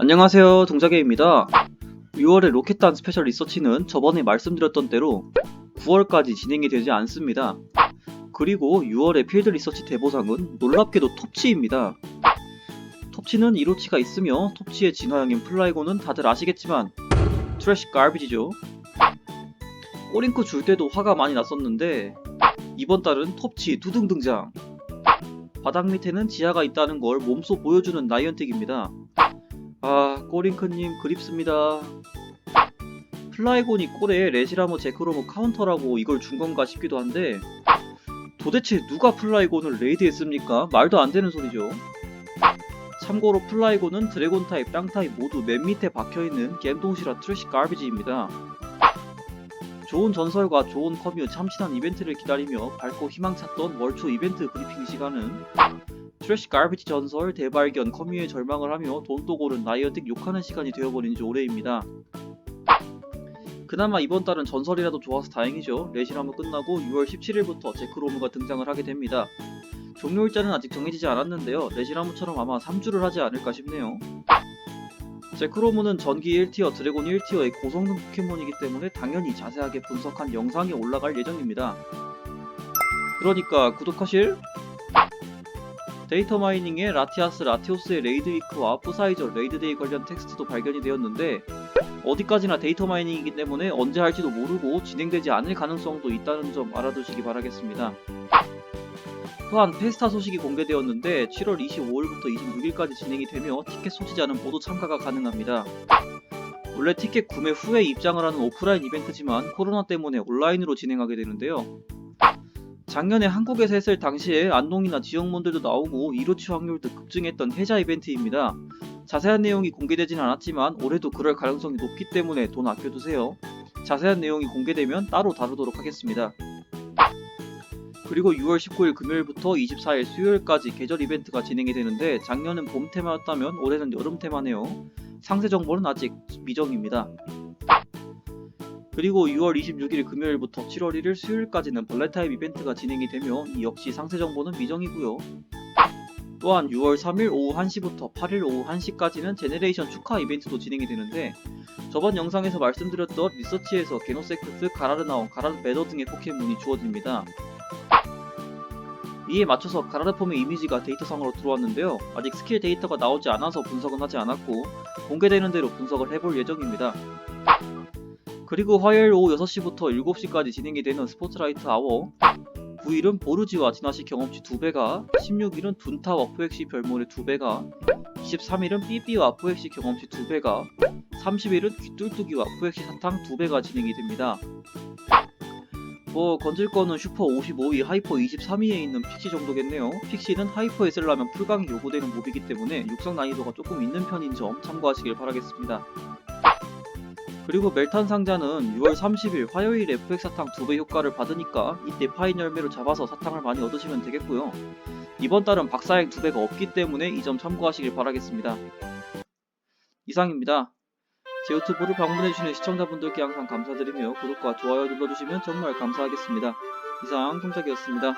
안녕하세요 동자개입니다. 6월의 로켓단 스페셜 리서치는 저번에 말씀드렸던 대로 9월까지 진행이 되지 않습니다. 그리고 6월의 필드 리서치 대보상은 놀랍게도 톱치입니다. 톱치는 이로치가 있으며 톱치의 진화형인 플라이곤은 다들 아시겠지만 트래시 갈비지죠. 꼬링크 줄 때도 화가 많이 났었는데 이번 달은 톱치 두둥 등장. 바닥 밑에는 지하가 있다는 걸 몸소 보여주는 나이언틱입니다 아, 꼬링크님 그립습니다. 플라이곤이 꼴에 레시라모 제크로모 카운터라고 이걸 준 건가 싶기도 한데 도대체 누가 플라이곤을 레이드했습니까? 말도 안 되는 소리죠. 참고로 플라이곤은 드래곤 타입, 땅 타입 모두 맨 밑에 박혀있는 갬동시라 트래시 갈비지입니다. 좋은 전설과 좋은 커뮤 참신한 이벤트를 기다리며 밝고 희망찼던 월초 이벤트 브리핑 시간은 트래시 갈비지 전설 대발견 커뮤의 절망을 하며 돈또 고른 나이언틱 욕하는 시간이 되어버린 지 오래입니다. 그나마 이번 달은 전설이라도 좋아서 다행이죠. 레시라무 끝나고 6월 17일부터 제크로무가 등장을 하게 됩니다. 종료일자는 아직 정해지지 않았는데요. 레시라무처럼 아마 3주를 하지 않을까 싶네요. 제크로무는 전기 1티어, 드래곤 1티어의 고성능 포켓몬이기 때문에 당연히 자세하게 분석한 영상이 올라갈 예정입니다. 그러니까 구독하실? 데이터 마이닝에 라티아스 라티오스의 레이드 위크와 포사이저 레이드데이 관련 텍스트도 발견이 되었는데 어디까지나 데이터 마이닝이기 때문에 언제 할지도 모르고 진행되지 않을 가능성도 있다는 점 알아두시기 바라겠습니다. 또한 페스타 소식이 공개되었는데 7월 25일부터 26일까지 진행이 되며 티켓 소지자는 모두 참가가 가능합니다. 원래 티켓 구매 후에 입장을 하는 오프라인 이벤트지만 코로나 때문에 온라인으로 진행하게 되는데요. 작년에 한국에서 했을 당시에 안동이나 지역몬들도 나오고 이로치 확률도 급증했던 해자 이벤트입니다. 자세한 내용이 공개되진 않았지만 올해도 그럴 가능성이 높기 때문에 돈 아껴두세요. 자세한 내용이 공개되면 따로 다루도록 하겠습니다. 그리고 6월 19일 금요일부터 24일 수요일까지 계절 이벤트가 진행이 되는데 작년은 봄 테마였다면 올해는 여름 테마네요. 상세 정보는 아직 미정입니다. 그리고 6월 26일 금요일부터 7월 1일 수요일까지는 벌레타입 이벤트가 진행이 되며 이 역시 상세 정보는 미정이고요. 또한 6월 3일 오후 1시부터 8일 오후 1시까지는 제네레이션 축하 이벤트도 진행이 되는데 저번 영상에서 말씀드렸던 리서치에서 게노세크스, 가라르나온, 가라르 베더 등의 포켓몬이 주어집니다. 이에 맞춰서 가라르폼의 이미지가 데이터상으로 들어왔는데요. 아직 스킬 데이터가 나오지 않아서 분석은 하지 않았고 공개되는 대로 분석을 해볼 예정입니다. 그리고 화요일 오후 6시부터 7시까지 진행이 되는 스포트라이트 아워 9일은 보르지와 진화시 경험치 2배가 16일은 둔타 와 포획시 별모의 2배가 23일은 삐삐와 포획시 경험치 2배가 30일은 귀뚫뚜기와 포획시 사탕 2배가 진행이 됩니다. 뭐 건질 거는 슈퍼 55위, 하이퍼 23위에 있는 픽시 정도겠네요. 픽시는 하이퍼에 쓰려면 풀강이 요구되는 몹이기 때문에 육성 난이도가 조금 있는 편인 점 참고하시길 바라겠습니다. 그리고 멜탄 상자는 6월 30일 화요일에 FX 사탕 2배 효과를 받으니까 이때 파인 열매로 잡아서 사탕을 많이 얻으시면 되겠고요. 이번 달은 박사행 2배가 없기 때문에 이 점 참고하시길 바라겠습니다. 이상입니다. 제 유튜브를 방문해주시는 시청자분들께 항상 감사드리며 구독과 좋아요 눌러주시면 정말 감사하겠습니다. 이상 통작이었습니다.